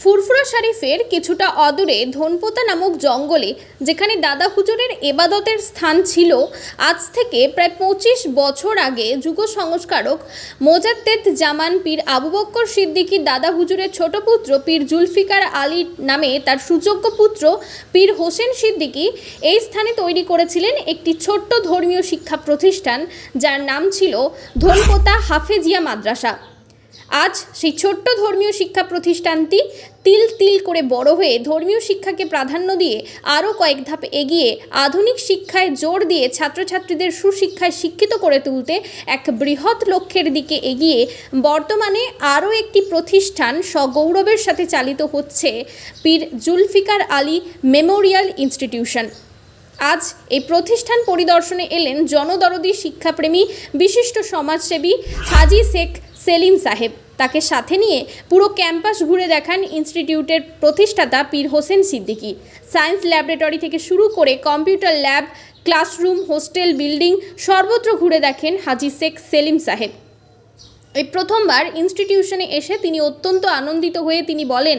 ফুরফুরা শরীফের কিছুটা অদূরে ধনপোতা নামক জঙ্গলে, যেখানে দাদা হুজুরের এবাদতের স্থান ছিল, আজ থেকে প্রায় পঁচিশ বছর আগে যুগ সংস্কারক মোজাদ্দেদ জামান পীর আবু বক্কর সিদ্দিকী দাদা হুজুরের ছোট পুত্র পীর জুলফিকার আলী নামে তার সুযোগ্য পুত্র পীর হোসেন সিদ্দিকী এই স্থানে তৈরি করেছিলেন একটি ছোট্ট ধর্মীয় শিক্ষা প্রতিষ্ঠান, যার নাম ছিল ধনপোতা হাফেজিয়া মাদ্রাসা। আজ সেই ছোট্ট ধর্মীয় শিক্ষা প্রতিষ্ঠানটি তিল তিল করে বড় হয়ে ধর্মীয় শিক্ষাকে প্রাধান্য দিয়ে আরও কয়েক ধাপ এগিয়ে আধুনিক শিক্ষায় জোর দিয়ে ছাত্রছাত্রীদের সুশিক্ষায় শিক্ষিত করে তুলতে এক বৃহৎ লক্ষ্যের দিকে এগিয়ে বর্তমানে আরও একটি প্রতিষ্ঠান সগৌরবের সাথে চালিত হচ্ছে পীর জুলফিকার আলী মেমোরিয়াল ইনস্টিটিউশন। আজ এই প্রতিষ্ঠান পরিদর্শনে এলেন জনদরদি শিক্ষাপ্রেমী, বিশিষ্ট সমাজসেবী হাজি শেখ সেলিম সাহেব। তাকে সাথে নিয়ে পুরো ক্যাম্পাস ঘুরে দেখান ইনস্টিটিউটের প্রতিষ্ঠাতা পীর হোসেন সিদ্দিকী। সায়েন্স ল্যাবরেটরি থেকে শুরু করে computer lab, classroom, hostel, building সর্বত্র ঘুরে দেখেন হাজি শেখ সেলিম সাহেব। এই প্রথমবার ইনস্টিটিউশনে এসে তিনি অত্যন্ত আনন্দিত হয়ে তিনি বলেন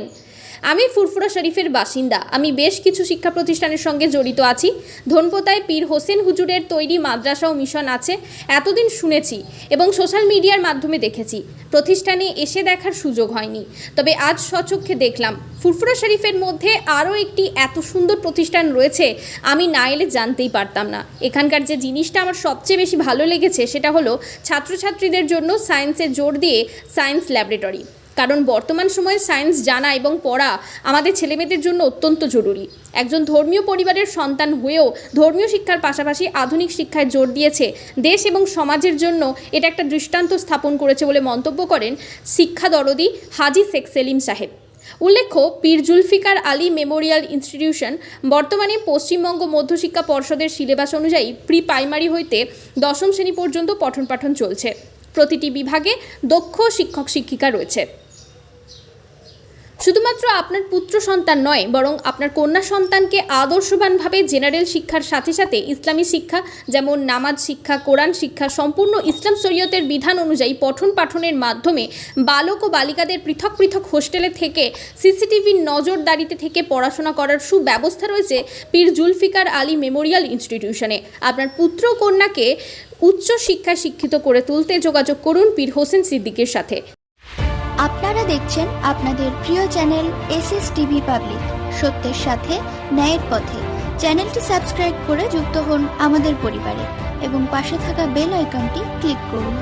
আমি ফুরফুরা শরীফের বাসিন্দা। আমি বেশ কিছু শিক্ষা প্রতিষ্ঠানের সঙ্গে জড়িত আছি। ধনপোতায় পীর হোসেন হুজুরের তৈরি মাদ্রাসা ও মিশন আছে, এতদিন শুনেছি এবং সোশ্যাল মিডিয়ার মাধ্যমে দেখেছি। প্রতিষ্ঠানে এসে দেখার সুযোগ হয়নি। তবে আজ স্বচক্ষে দেখলাম, ফুরফুরা শরীফের মধ্যে আরও একটি এত সুন্দর প্রতিষ্ঠান রয়েছে, আমি না এলে জানতেই পারতাম না। এখানকার যে জিনিসটা আমার সবচেয়ে বেশি ভালো লেগেছে, সেটা হলো ছাত্রছাত্রীদের জন্য সায়েন্সে জোর দিয়ে সায়েন্স ল্যাবরেটরি। কারণ বর্তমান সময়ে সায়েন্স জানা এবং পড়া আমাদের ছেলেমেয়েদের জন্য অত্যন্ত জরুরি। একজন ধর্মীয় পরিবারের সন্তান হয়েও ধর্মীয় শিক্ষার পাশাপাশি আধুনিক শিক্ষায় জোর দিয়েছে দেশ এবং সমাজের জন্য এটা একটা দৃষ্টান্ত স্থাপন করেছে বলে মন্তব্য করেন শিক্ষা দরদি হাজি শেখ সেলিম সাহেব। উল্লেখ্য, পীর জুলফিকার আলী মেমোরিয়াল ইনস্টিটিউশন বর্তমানে পশ্চিমবঙ্গ মধ্যশিক্ষা পর্ষদের সিলেবাস অনুযায়ী প্রি প্রাইমারি হইতে দশম শ্রেণি পর্যন্ত পঠন পাঠন চলছে। প্রতিটি বিভাগে দক্ষ শিক্ষক শিক্ষিকা রয়েছে। শুধুমাত্র আপনার পুত্র সন্তান নয়, বরং আপনার কন্যা সন্তানকে আদর্শবানভাবে জেনারেল শিক্ষার সাথে সাথে ইসলামী শিক্ষা, যেমন নামাজ শিক্ষা, কোরআন শিক্ষা, সম্পূর্ণ ইসলাম শরীয়তের বিধান অনুযায়ী পঠন পাঠনের মাধ্যমে বালক ও বালিকাদের পৃথক পৃথক হোস্টেলে থেকে সিসিটিভির নজরদারিতে থেকে পড়াশোনা করার সুব্যবস্থা রয়েছে পীর জুলফিকার আলী মেমোরিয়াল ইনস্টিটিউশনে। আপনার পুত্র কন্যাকে উচ্চ শিক্ষায় শিক্ষিত করে তুলতে যোগাযোগ করুন পীর হোসেন সিদ্দিকের সাথে। আপনারা দেখছেন আপনাদের প্রিয় channel S S TV public. সত্যের সাথে, ন্যায়ের পথে। চ্যানেলটি সাবস্ক্রাইব করে যুক্ত হন আমাদের পরিবারে এবং পাশে থাকা বেল আইকনটি ক্লিক করুন।